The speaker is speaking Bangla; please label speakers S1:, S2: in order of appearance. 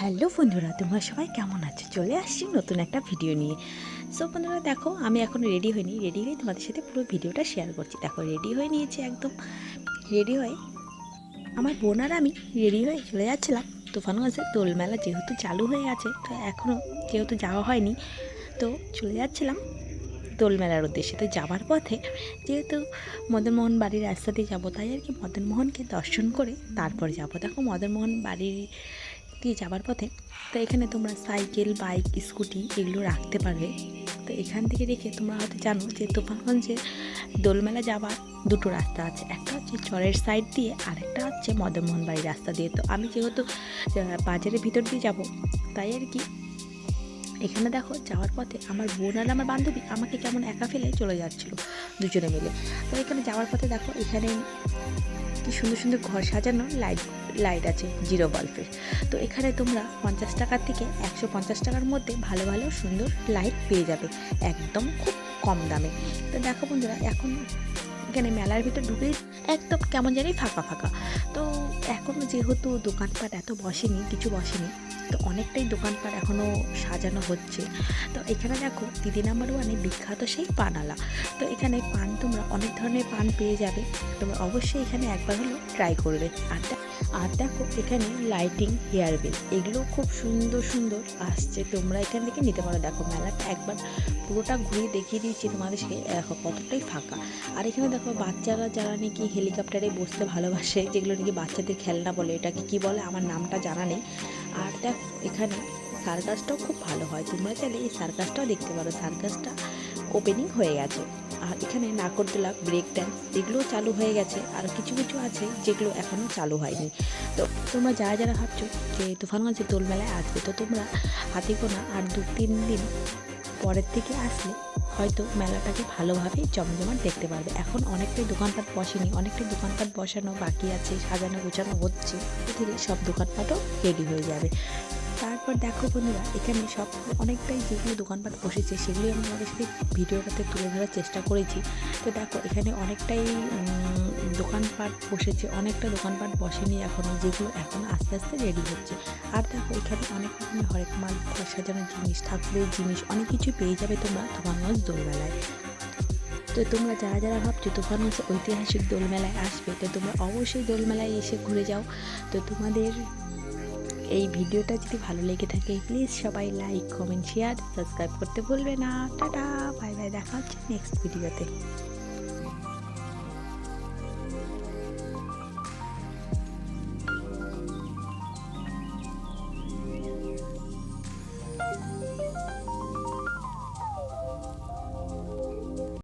S1: হ্যালো বন্ধুরা, তোমরা সবাই কেমন আছো? চলে আসছি নতুন একটা ভিডিও নিয়ে। সো বন্ধুরা, দেখো, আমি এখন রেডি হইনি। রেডি হয়ে তোমাদের সাথে পুরো ভিডিওটা শেয়ার করছি। দেখো রেডি হয়ে নিয়েছি একদম। রেডি হয়ে আমার বোন আর আমি রেডি হয়ে চলে যাচ্ছিলাম তুফানগঞ্জের দোলমেলা যেহেতু চালু হয়ে গেছে তো এখনও যেহেতু যাওয়া হয়নি, তো চলে যাচ্ছিলাম দোলমেলার উদ্দেশ্যে। তো যাওয়ার পথে যেহেতু মদনমোহন বাড়ির রাস্তা দিয়ে যাব, তাই আর কি মদনমোহনকে দর্শন করে তারপর যাব। দেখো, মদনমোহন বাড়ির দিয়ে যাওয়ার পথে তো এখানে তোমরা সাইকেল, বাইক, স্কুটি এগুলো রাখতে পারবে। তো এখান থেকে রেখে তোমরা হয়তো জানো যে তুফানগঞ্জে দোলমেলা যাওয়ার দুটো রাস্তা আছে। একটা হচ্ছে চরের সাইড দিয়ে আর একটা হচ্ছে মদনমোহন বাড়ির রাস্তা দিয়ে। তো আমি যেহেতু বাজারের ভিতর দিয়ে যাব, তাই আর কি এখানে দেখো যাওয়ার পথে আমার বোন আর আমার বান্ধবী আমাকে কেমন একা ফেলে চলে যাচ্ছিল দুজনে মিলে। তো এখানে যাওয়ার পথে দেখো এখানে কি সুন্দর সুন্দর ঘর সাজানো লাইট লাইট আছে, জিরো বাল্বের। তো এখানে তোমরা পঞ্চাশ টাকার থেকে একশো পঞ্চাশ টাকার মধ্যে ভালো ভালো, সুন্দর লাইট পেয়ে যাবে, একদম খুব কম দামে। তো দেখো বন্ধুরা, এখন এখানে মেলার ভিতরে ঢুকেই একদম কেমন জানি ফাঁকা ফাঁকা। তো এখন যেহেতু দোকানপাট এত বসেনি, কিছু বসেনি, তো অনেকটাই দোকানপাট এখনও সাজানো হচ্ছে। তো এখানে দেখো, দিদি নাম্বার ওয়ানে বিখ্যাত সেই পানালা। তো এখানে পান, তোমরা অনেক ধরনের পান পেয়ে যাবে। তোমরা অবশ্যই এখানে একবার হলো ট্রাই করবে। আর আর দেখো, এখানে লাইটিং হেয়ার বেল এগুলো খুব সুন্দর সুন্দর আসছে। তোমরা এখান থেকে নিতে পারো। দেখো, মেলাটা একবার পুরোটা ঘুরিয়ে দেখিয়ে দিয়েছি তোমাদেরকে দেখো, কতটাই ফাঁকা। আর এখানে দেখো, বাচ্চারা যারা নাকি হেলিকপ্টারে বসতে ভালোবাসে, যেগুলো নাকি বাচ্চাদের খেলনা বলে, এটাকে কি বলে? আমার নামটা জানা নেই। আর দেখো, এখানে সার্কাসটাও খুব ভালো হয়। তোমরা চাইলে এই সার্কাসটাও দেখতে পারো। সার্কাসটা ওপেনিং হয়ে গেছে। আর এখানে নাকরদোলা ব্রেক ড্যান্স এগুলোও চালু হয়ে গেছে। আর কিছু কিছু আছে যেগুলো এখনও চালু হয়নি। তো তোমরা যারা যারা ভাবছ যে তুফানগঞ্জের দোলমেলায় আসবে, তো তোমরা হাতে গোনা আর দু তিন দিন পরের থেকে আসলে হয়তো মেলাটাকে ভালোভাবে জমজমাট দেখতে পারবে। এখন অনেকটাই দোকানপাট বসেনি অনেকটাই দোকানপাট বসানো বাকি আছে, সাজানো গোছানো হচ্ছে। ধীরে সব দোকানপাটও রেডি হয়ে যাবে। তারপর দেখো বন্ধুরা, এখানে সব অনেকটাই যেগুলো দোকানপাট বসেছে, সেগুলোই আমি তোমাদের সাথে ভিডিওটাতে তুলে ধরার চেষ্টা করেছি। তো দেখো, এখানে অনেকটাই দোকানপাট বসেছে, অনেকটা দোকানপাট বসেনি এখনও যেগুলো এখন আস্তে আস্তে রেডি হচ্ছে। আর দেখো, এখানে অনেক রকমের হরেক মাল ঘর সাজানোর জিনিস, ঠাকুরের জিনিস, অনেক কিছু পেয়ে যাবে তোমরা তুফানগঞ্জ দোলমেলায়। তো তোমরা যারা যারা ভাবছ তোমার তুফানগঞ্জ ঐতিহাসিক দোলমেলায় আসবে, তো তোমরা অবশ্যই দোলমেলায় এসে ঘুরে যাও। তো তোমাদের এই ভিডিওটা যদি ভালো লেগে থাকে প্লিজ সবাই লাইক কমেন্ট শেয়ার সাবস্ক্রাইব করতে ভুলবে না। টাটা বাই বাই দেখা হচ্ছে নেক্সট ভিডিওতে